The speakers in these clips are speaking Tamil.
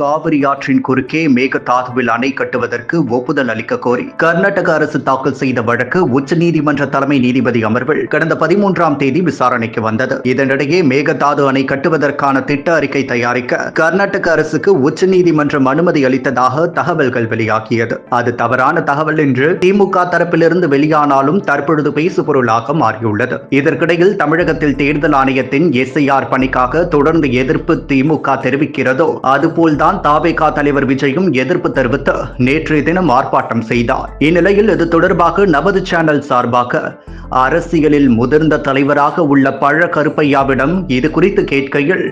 காவிரி ஆற்றின் குறுக்கே மேகதாதுவில் அணை கட்டுவதற்கு ஒப்புதல் அளிக்க கோரி கர்நாடக அரசு தாக்கல் செய்த வழக்கு உச்சநீதிமன்ற தலைமை நீதிபதி அமர்வில் கடந்த பதிமூன்றாம் தேதி விசாரணைக்கு வந்தது. இதனிடையே மேகதாது அணை கட்டுவதற்கான திட்ட அறிக்கை தயாரிக்க கர்நாடக அரசுக்கு உச்சநீதிமன்றம் அனுமதி அளித்ததாக தகவல்கள் வெளியாகியது. அது தவறான தகவல் என்று திமுக தரப்பிலிருந்து வெளியானாலும் தற்பொழுது பேசுபொருளாக மாறியுள்ளது. இதற்கிடையில் தமிழகத்தில் தேர்தல் ஆணையத்தின் எஸ்ஐஆர் பணிக்காக தொடர்ந்து எதிர்ப்பு திமுக தெரிவிக்கிறதோ அதுபோல்தான் தான் தாவேகா தலைவர் விஜயும் எதிர்ப்பு தெரிவித்து நேற்றைய தினம் ஆர்ப்பாட்டம் செய்தார். இந்நிலையில் இது தொடர்பாக நமது சேனல் சார்பாக அரசியலில் முதிர்ந்த தலைவராக உள்ள பழ கருப்பையாவிடம் இது குறித்து கேட்கையில்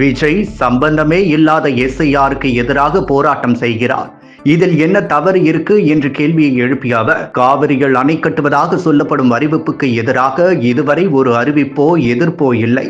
விஜய் சம்பந்தமே இல்லாத எஸ்ஐஆருக்கு எதிராக போராட்டம் செய்கிறார். இதில் என்ன தவறு இருக்கு? என்று கேள்வியை எழுப்பிய அவர் காவிரிகள் அணை கட்டுவதாக சொல்லப்படும் அறிவிப்புக்கு எதிராக இதுவரை ஒரு அறிவிப்போ எதிர்ப்போ இல்லை.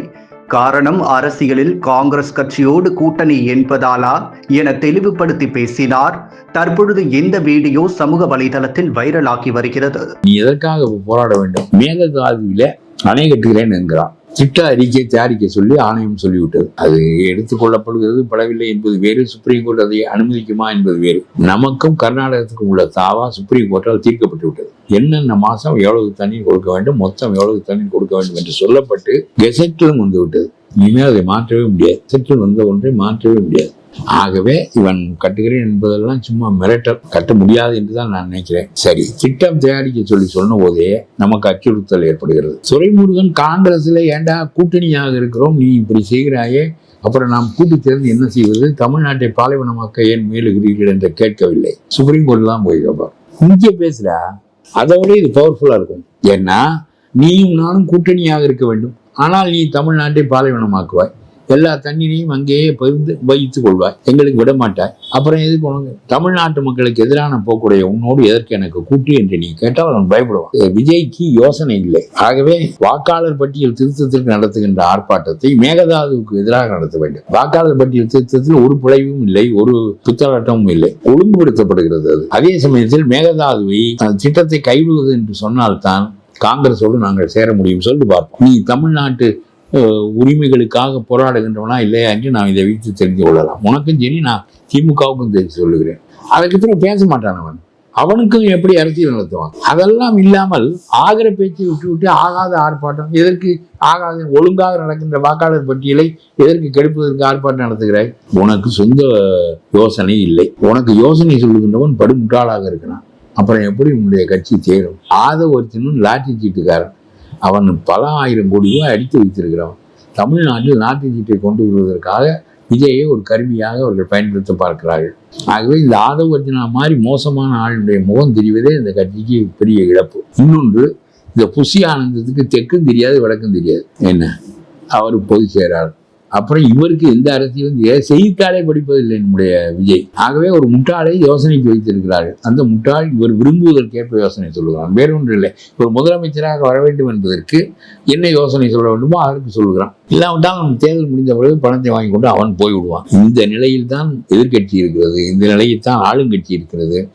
காரணம் அரசியலில் காங்கிரஸ் கட்சியோடு கூட்டணி என்பதாலா என தெளிவுபடுத்தி பேசினார். தற்பொழுது இந்த வீடியோ சமூக வலைதளத்தில் வைரலாகி வருகிறது. நீ எதற்காக போராட வேண்டும்? மேகதாதுவில அணை கட்டுகிறேன் என்கிறான். திட்ட அறிக்கை தயாரிக்க சொல்லி ஆணையம் சொல்லிவிட்டது. அது எடுத்துக்கொள்ளப்படுகிறது படவில்லை என்பது வேறு. சுப்ரீம் கோர்ட் அதை அனுமதிக்குமா என்பது வேறு. நமக்கும் கர்நாடகத்துக்கும் உள்ள தாவா சுப்ரீம் கோர்ட்டால் தீர்க்கப்பட்டு விட்டது என்னென்ன மாசம் எவ்வளவு தண்ணீர் கொடுக்க வேண்டும் மொத்தம் எவ்வளவு தண்ணீர் கொடுக்க வேண்டும் என்று சொல்லப்பட்டு கெசட்டிலும் வந்துவிட்டது. இனிமேல் அதை மாற்றவே முடியாது. கெசட்டில் வந்த ஒன்றை மாற்றவே முடியாது. ஆகவே இவன் கட்டுகிறேன் என்பதெல்லாம் சும்மா மிரட்டல். கட்ட முடியாது என்று தான் நான் நினைக்கிறேன். சரி திட்டம் தயாரிக்க சொல்லி சொன்ன போதே நமக்கு அச்சுறுத்தல் ஏற்படுகிறது. துறைமுருகன் காங்கிரஸ்ல ஏண்டா கூட்டணியாக இருக்கிறோம் நீ இப்படி செய்கிறாயே? அப்புறம் நாம் கூட்டி சேர்ந்து என்ன செய்வது? தமிழ்நாட்டை பாலைவனமாக்க ஏன் மேலுகிறீர்கள் என்று கேட்கவில்லை. சுப்ரீம் கோர்ட் தான் போய் கேட்பார் இங்கே பேசுறா அதோட இது பவர்ஃபுல்லா இருக்கும். ஏன்னா நீயும் நானும் கூட்டணியாக இருக்க வேண்டும். ஆனால் நீ தமிழ்நாட்டை பாலைவனமாக்குவாய். எல்லா தண்ணீரையும் அங்கேயே பகிர்ந்து வைத்துக் கொள்வாய். எங்களுக்கு விட மாட்டாய் அப்புறம் எதுக்கு உனக்கு? தமிழ்நாட்டு மக்களுக்கு எதிரான போக்குடைய உன்னோடு எதற்கு எனக்கு கூட்டு என்று நீ கேட்டால் அவன் பயப்படுவான். விஜய்க்கு யோசனை இல்லை. ஆகவே வாக்காளர் பட்டியல் திருத்தத்திற்கு நடத்துகின்ற ஆர்ப்பாட்டத்தை மேகதாதுவுக்கு எதிராக நடத்த வேண்டும். வாக்காளர் பட்டியல் திருத்தத்தில் ஒரு பிழைவும் இல்லை ஒரு புத்தலாட்டமும் இல்லை. ஒழுங்குபடுத்தப்படுகிறது அது. அதே சமயத்தில் மேகதாதுவை திட்டத்தை கைவிடுவது என்று சொன்னால்தான் காங்கிரஸோடு நாங்கள் சேர முடியும் சொல்லிட்டு பார்ப்போம். நீ தமிழ்நாட்டு உரிமைகளுக்காக போராடுகின்றவனா இல்லையா என்று நான் இதை வைத்து தெரிஞ்சு கொள்ளலாம். உனக்கும் சரி நான் திமுகவுக்கும் தெரிஞ்சு சொல்லுகிறேன். அதுக்கப்புறம் பேச மாட்டான் அவன். அவனுக்கும் எப்படி அரசியல் நடத்துவான்? அதெல்லாம் இல்லாமல் ஆகிற பேச்சை விட்டு விட்டு ஆகாத ஆர்ப்பாட்டம் எதற்கு ஆகாத ஒழுங்காக நடக்கின்ற வாக்காளர் பட்டியலை எதற்கு கெடுப்பதற்கு ஆர்ப்பாட்டம் நடத்துகிறாய்? உனக்கு சொந்த யோசனை இல்லை. உனக்கு யோசனை சொல்லுகின்றவன் படுமுட்டாளாக இருக்கிறான். அப்புறம் எப்படி உன்னுடைய கட்சி தேரும்? ஒருத்தனும் லாட்டி சீட்டுக்காரன். அவன் பல ஆயிரம் கோடி ரூபாய் அடித்து வைத்திருக்கிறவன் தமிழ்நாட்டில் லாட்டி சீட்டை கொண்டு வருவதற்காக விஜயை ஒரு கருவியாக அவர்கள் பயன்படுத்த பார்க்கிறார்கள். ஆகவே இந்த ஆதவர்ஜனா மாதிரி மோசமான ஆளுடைய முகம் தெரிவதே இந்த கட்சிக்கு பெரிய இழப்பு. இன்னொன்று இந்த புஷி ஆனந்தத்துக்கு தெற்கும் தெரியாது வடக்கும் தெரியாது. என்ன? அவர் பொது செயலாளர். அப்புறம் இவருக்கு எந்த அரசியலும் செய்தித்தாளே படிப்பதில்லை நம்முடைய விஜய். ஆகவே ஒரு முட்டாளை யோசனைக்கு வைத்திருக்கிறார்கள். அந்த முட்டாள் இவர் விரும்புவதற்கேற்ப யோசனை சொல்லுகிறான். வேறொன்று இல்லை. ஒரு முதலமைச்சராக வர வேண்டும் என்பதற்கு என்ன யோசனை சொல்ல வேண்டுமோ அதற்கு சொல்லுகிறான். இல்லாவிட்டால் நம்ம தேர்தல் முடிந்த பிறகு பணத்தை வாங்கி கொண்டு அவன் போய்விடுவான். இந்த நிலையில் தான் எதிர்க்கட்சி இருக்கிறது. இந்த நிலையில் தான் ஆளுங்கட்சி இருக்கிறது.